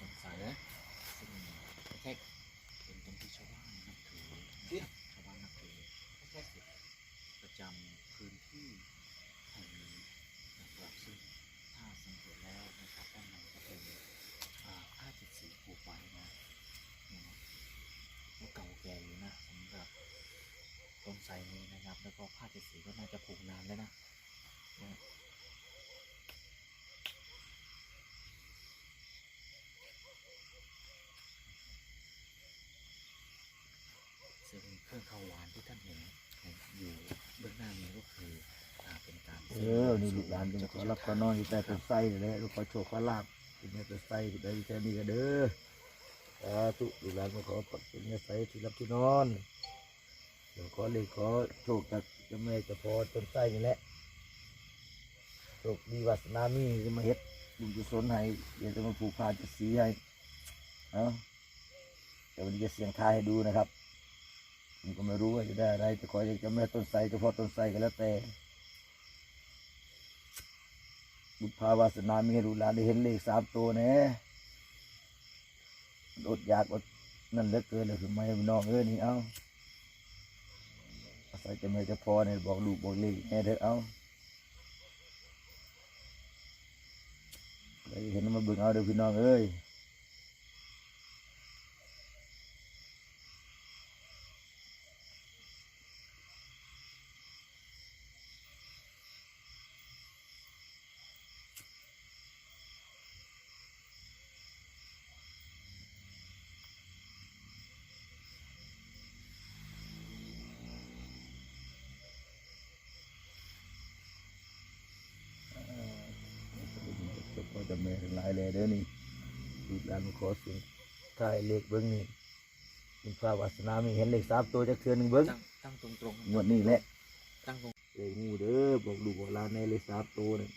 ต้นสายนะซึ่งเท็กเป็นต้นที่ชาวบ้านนับถือนะคชาวบ้านนับถือเท็กประจำพื้นที่แห่งนี้นะครับซึ่งถ้าสังเกตแล้วนะครับด้านในจะเป็นผ้าจิตสีผูกไว้นะเก่าแก่อยู่นะสำหรับต้นไทรนี้นะครับ แล้วก็ผ้าเจ็ดสีก็น่าจะผูกนานแล้วนะ ท่านเห็นอยู่เบื้องหน้านี้ก็คืออ่าเป็นการ เออ นี่ลูกหลานเป็นขอรับขอนอนอยู่แต่ต้นไทรนี่แหละลูกขอโชคขอลาบเป็นแต่ต้นไทรได้แค่นี้ก็เด้อสาธุลูกหลานมาขอปักเป็นเนื้อใสที่รับที่นอนเดี๋ยวขอเลยขอโชคจากเจ้าแม่เจะพอต้นไทรนี่แหละโชคดีวาสนามีจะมาเฮ็ดบุญกุศลให้เดี๋ยวจะมาผูกพานจะสีให้เอ้าเดี๋ยววันนี้จะเสียงทายให้ดูนะครับ ผมก็ไม่รู้ว่าจะได้อะไรแต่ขออยากจะแม่ต้นไทรเฉพาะต้นไทรก็แล้วแต่บุพภาวาสนามีให้ลูกหลานได้เห็นเลขสามตัวแน่อดอยากอดนั่นเหลือเกินเลยคือไม่น้องเอ้ยนี่เอาอาศัยจะไม่จะพอเนี่ยบอกลูกบอกเลขแน่เถอะเอาเห็นมาเบิ่งเอาเด้อพี่น้องเอ้ย ก็จะไม่ห ลายเลยเด้อนี่ลูกหลานมาขอเสียงถ่ายเลขเบิ้งนี่บุพภาวาสนามีเห็นเลขสามตัวจากเทือนหนึ่งเบิ้งตั้งตั้งตรงตรงๆงวดนี้แหละตั้งตรงเลขงูเด้อบอกลูกบอกหลานในเลขสามตัวนี่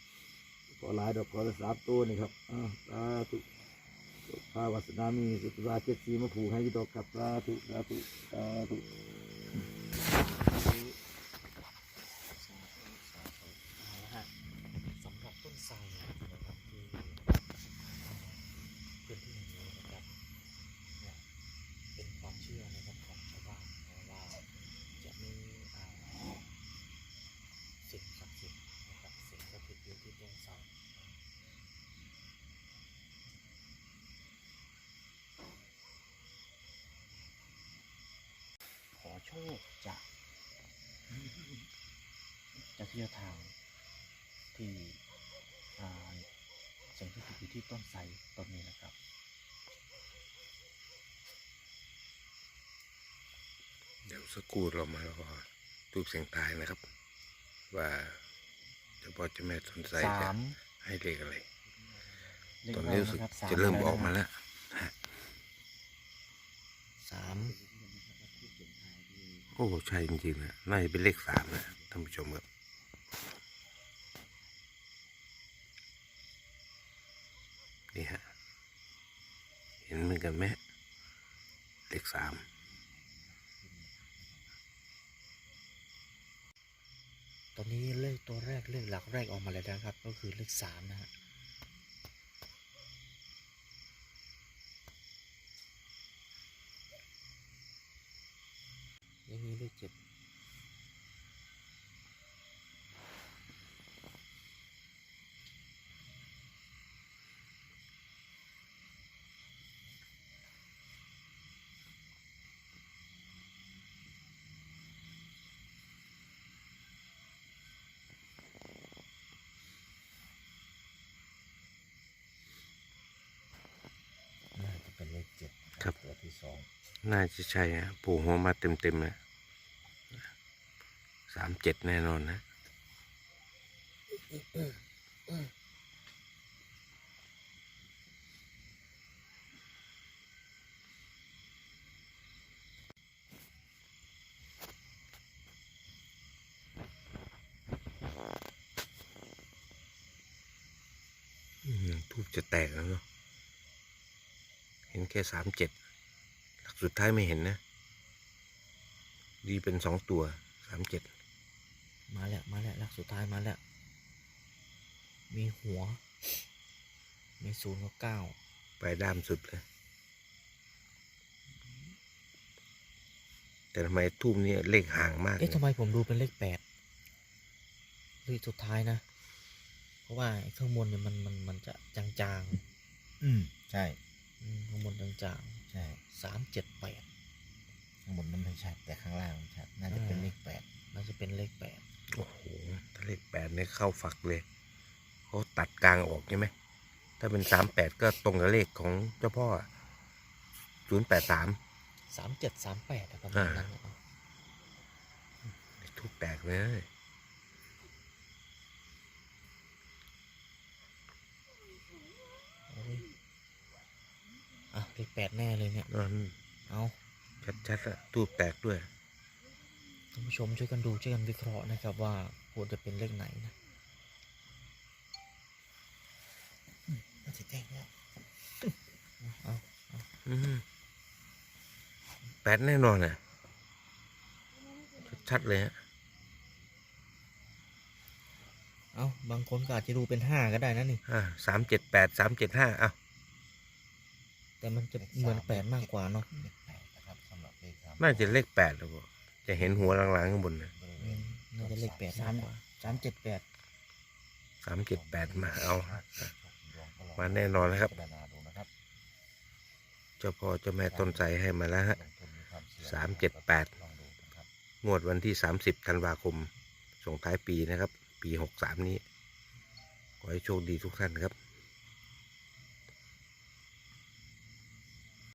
ขอหลายดอกขอละสามตัวนี่ครับอ้าวสาธุพาวาสนามีสุตราเจ็ดสีมาผูกให้อยี่ดอกครับสาธุสาธุสาธุ เอาละฮะสำหรับต้นไทรนะครับที่พื้นที่แห่งนี้นะครับเนี่ยเป็นความเชื่อนะครับของชาวบ้านนะว่าจะมีอ่าสิ่งศักดิ์สิทธิ์นะครับสิ่งศักดิ์สิทธิ์อยู่ที่ต้นไทรขอโชคจาก จะเที่ยวทางที่อ่าสิ่งที่ติดอยู่ที่ต้นไทรต้นนี้นะครับเดี๋ยวสักครู่เรามาแล้วก็ทูบเสียงตายนะครับ ว่าเจ้าพ่อเจ้าแม่สนใจสาจะมให้เลขอะไรเลขตอนแรนี้กรู้สึกนะครับสามจะเริ่มแล้วออกมานะครับแล้วสามโอ้ใช่จริงๆนะน่าจะเป็นเลขสามนะท่านผู้ชมครับนี่ฮะ เห็นเหมือนกันไหมเลขสามตอนนี้เลขตัวแรกเลขหลักแรกออกมาแล้วนะครับ ก็คือเลขสามนะฮะยังมีเลขเจ็ด น่าจะเป็นเลขเจ็ดนะครับ ตัวที่ สองน่าจะใช่นะปูหัวมาเต็มๆนะสามเจ็ดแน่นอนนะทูบจะแตกแล้วเนาะเห็นแค่สามเจ็ด สุดท้ายไม่เห็นนะ ดีเป็นสองตัวสามเจ็ดมาแล้ว มาแล้วหลักสุดท้ายมาแล้ว มีหัว มีศูนย์กับเก้าไปด้ามสุดเลย แต่ทำไมทูบเนี่ยเลขห่างมากเลเอ๊ะยทำไมผมดูเป็นเลขแปดเลขสุดท้ายนะ เพราะว่าไอ้ข้างบนเนี่ยมันมันมันจะจางอืม ใช่ๆอืมข้างบนจาง ใช่ๆสามเจ็ดแปดข้างบนนั้นไม่ชัดแต่ข้างล่างมันชัด น่าจะเป็นเลขแปดน่าจะเป็นเลขแปดโอ้โหถ้าเลขแปดเนี่ยเข้าฝักเลยเขาตัดกลางออกใช่ไหมถ้าเป็นสามแปดก็ตรงกับเลขของเจ้าพ่อศูนย์แปดสามสามเจ็ดสามแปดประมาณนั้นเอาทุกแตกเลย เอาดิอะเล ขแปดแน่เลยเนี่ยนั่นเอาชัดๆอะทูบแตกด้วย ท่านผู้ชมช่วยกันดูช่วยกันวิเคราะห์นะครับว่าควรจะเป็นเลขไหนนะน่าจะแจ้งแล้วเอาอืมแปดแน่นอนอะชัดๆเลยฮะเอาบางคนก็อาจจะดูเป็นห้าก็ได้นะนี่อ่าสามเจ็ดแปดสามเจ็ดห้าอ้าว แต่มันจะเหมือนแปดมากกว่าเนาะเลขแปดนะครับสำหรับเลขสามน่าจะเลขแปดแล้วบ่จะเห็นหัวลางๆข้างบนนะบริเวอืณ มน่าจะเลขแปดมากกว่าสามเจ็ดแปดสามเจ็ดแปดมาเอาลองก็ลองมาแน่นอนแล้วครับ พิจาณาดูนะครับเจ้าพ่อเจ้าแม่ต้นไทรให้มาแล้วฮะ ลงทุนมีความสี่ยงสามเจ็ดแปด ลองดูนะครับงวดวันที่สามสิบธันวาคม ส่งท้ายปีนะครับ ปีหกสามนี้ ขอให้โชคดีทุกท่านครับ